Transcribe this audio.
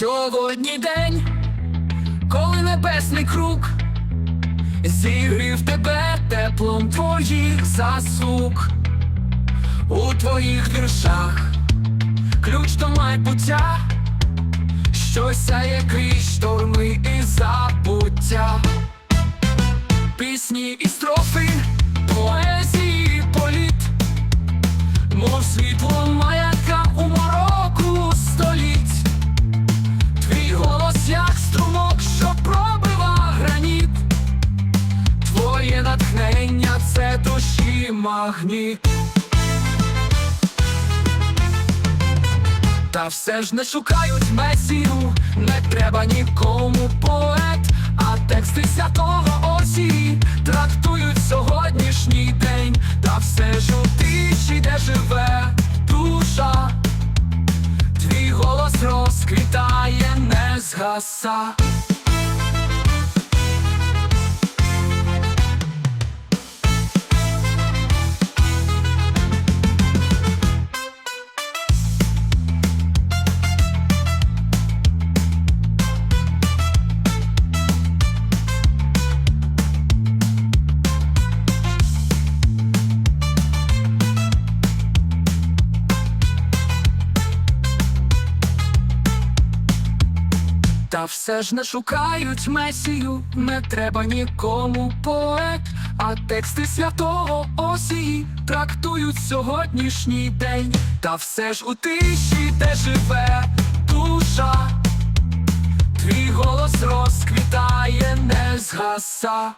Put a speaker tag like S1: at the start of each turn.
S1: Сьогодні день, коли небесний круг зігрів тебе теплом твоїх засук, у твоїх віршах ключ до майбуття, що сяє крізь шторми і забуття, пісні і строфи. Це душі магніт. Та все ж не шукають месію, не треба нікому поет, а тексти святого осі трактують сьогоднішній день, та все ж у тиші, де живе душа. Твій голос розквітає, не згаса. Та все ж не шукають месію, не треба нікому поет, а тексти святого осії трактують сьогоднішній день. Та все ж у тиші, де живе душа, твій голос розквітає, не згаса.